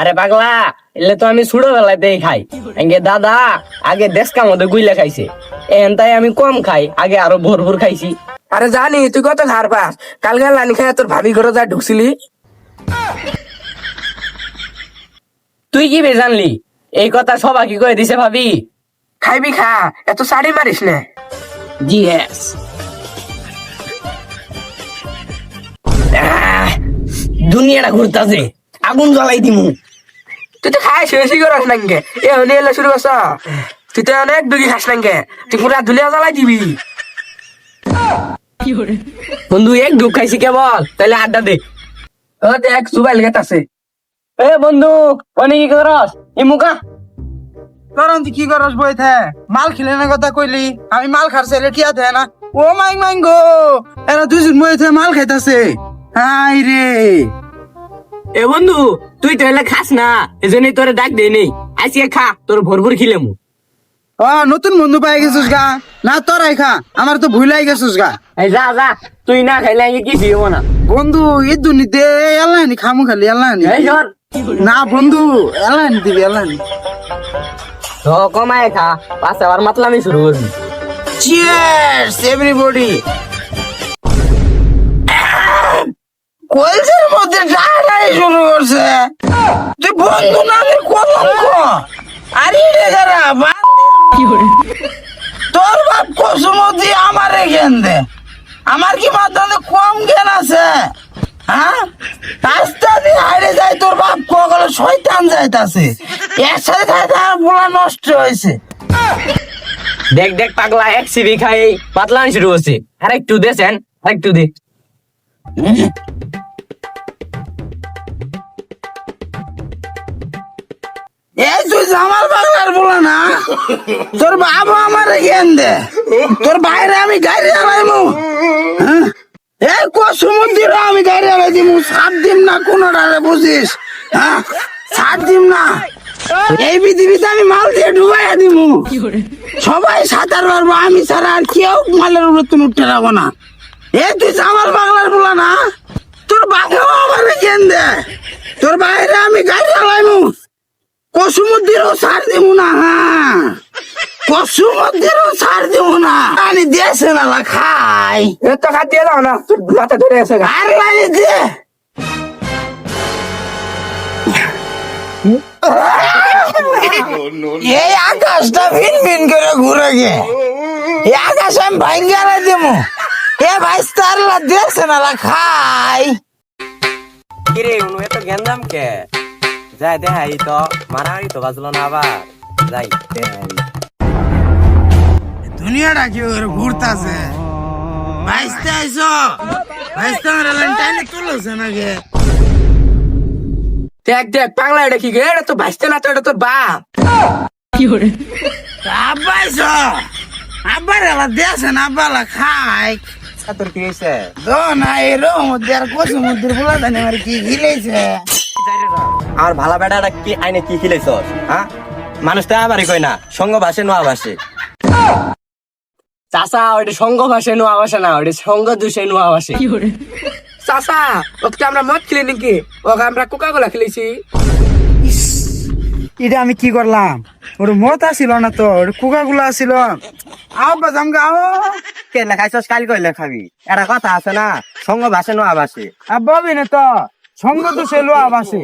আরে পাগলা এলে তো আমি ছোটবেলাতেই খাই। এঙ্গে দাদা আগে দেশকা মধ্যে গুইলা খাইছে। এন তাই আমি কম খাই আগে আরও ভরপুর খাইছি। আরে জানি তুই কত খার পাস। কালকে লানি খাই তোর ভাবি ঘরে যা ঢুকছিলি। তুই কি বে জানলি? এই কথা সবাই কি কয়ে দিছে ভাবি। খাইবি খা এত শাড়ি মারিস না। জি হ্যাস দুনিয়াটা ঘুরতাছে। আগুন জ্বালাই দিমু। তুই তো খাই শেষই করাস নাঙ্গে এ হলি এলে শুরু করছ তুই তো অনেক দুগি খাস নাঙ্গে তুই পুরা ধুলিয়া জ্বালাই দিবি। বন্ধু এক ডুব খাইছি কেবল তাহলে আড্ডা দে। ও দেখ সুবাইল গেট আছে। এ বন্ধু অনেক কি করস এই মুখা। কারণ তুই কি করস বই থে? মাল খিলে না কথা কইলি আমি মাল খারছে রে কি আছে না। ও মাইং মাইং গো। এরা দুজন বই থে মাল খাইতাছে। হাই রে এ বন্ধু তুই তো এলে খাস না এজন্যই তোরে ডাক দেই নেই। আজকে খা তোর ভরপুর খিলেমু ও নতুন বন্ধু পাই গেছিস গা। না তোরাই খা আমার তো ভুলাই গেছিস গা। এই যা যা তুই না খাইলে আমি কি দিও না। বন্ধু এই দুনিতে এলাই নি খামু খালি এলাই নি। এই ধর। না বন্ধু এলাই নি দিবি এলাই নি। তো কমায় খা পাশে আবার মাতলামি শুরু করবি। চিয়ার্স এভরিবডি কলসের মধ্যে ডাড়াই শুরু করছে। তুই বন্ধু নামের কলঙ্ক। আরে রে যারা তোর বাপ কসমতি আমারে জ্ঞান দে। আমার কি মাথাতে কম জ্ঞান আছে? হ্যাঁ? রাস্তা দিয়ে হাইরে যায় তোর বাপ কগলে শয়তান যাইতাছে। একসাথে খাইতে আমার পোলা নষ্ট হয়েছে। দেখ দেখ পাগলা এক সিবি খাই পাতলামি শুরু করছে। আর একটু দেছেন আর একটু দে। এই তুই জামাল বাংলার বলা না? তোর বাবা আমার জ্ঞান দে। তোর বাইরে আমি গাড়ি হ্যাঁ? এই কসমুদ্দির আমি গাড়ি চালাই দিমু সাত দিম না কোনটারে বুঝিস? হ্যাঁ? সাত দিম না। এই পৃথিবীতে আমি মাল দিয়ে ডুবাইয়া দিমু। সবাই সাঁতার পারব আমি ছাড়া আর কেউ মালের উপরে তুমি উঠতে যাব না। এ তুই জামাল বাংলার বলা না? তোর বাবাও আমার জ্ঞান দে। তোর বাইরে আমি গাড়ি চালাইমু কসুমুদ্দিরও ছাড় দিব না হ্যাঁ কসুমুদ্দিরও ছাড় দিব না। আনি দেশে না খাই। এ তো খাত দিয়ে দাও না তোর মাথা ধরে আছে আর লাইনে দে। এই আকাশটা ভিন ভিন করে ঘুরে গে এই আকাশ আমি ভাঙ্গা না দিব এ ভাই তারলা দেশে না খাই। কিরে উনু এত গেন্দাম কে? যাই দেখাই তো মারামারি তো বাজলো না আবার। যাই দেখাই দুনিয়াটা কি করে ঘুরতাছে? ভাইস্তে আইসো। ভাইস্তে আমার টাইনে তুলছে নাকি? দেখ দেখ পাগলা এটা কি গে? এটা তো ভাসতে না তো এটা তোর বাপ। আব্বাইছো আব্বার এলা দেশে না আব্বালা খাই তোর কি হয়েছে দো না এরো মধ্যে আর কোষ মধ্যে বলা জানি আমার কি গিলেছে? আর ভালা বেটাটা কি আইনে কি খিলাইছ হ্যাঁ মানুষ তো আবারই কয় না সঙ্গ ভাসে নোয়া চাচা ওটা সঙ্গ ভাসে নোয়া ভাসে না ওটা সঙ্গ দূষে নোয়া চাচা ওকে আমরা মদ খেলি নাকি ওকে আমরা কোকা কোলা খেলেছি এটা আমি কি করলাম? ওর মত আসিল না তো ওর কুকা গুলা আসিল। আও বাজাম গাও কে লেখাইছস কাল কইলে খাবি একটা কথা আছে না সঙ্গ ভাসে নোয়া ভাসে। আব্বা না তো। সঙ্গ তো সেলো আবাসে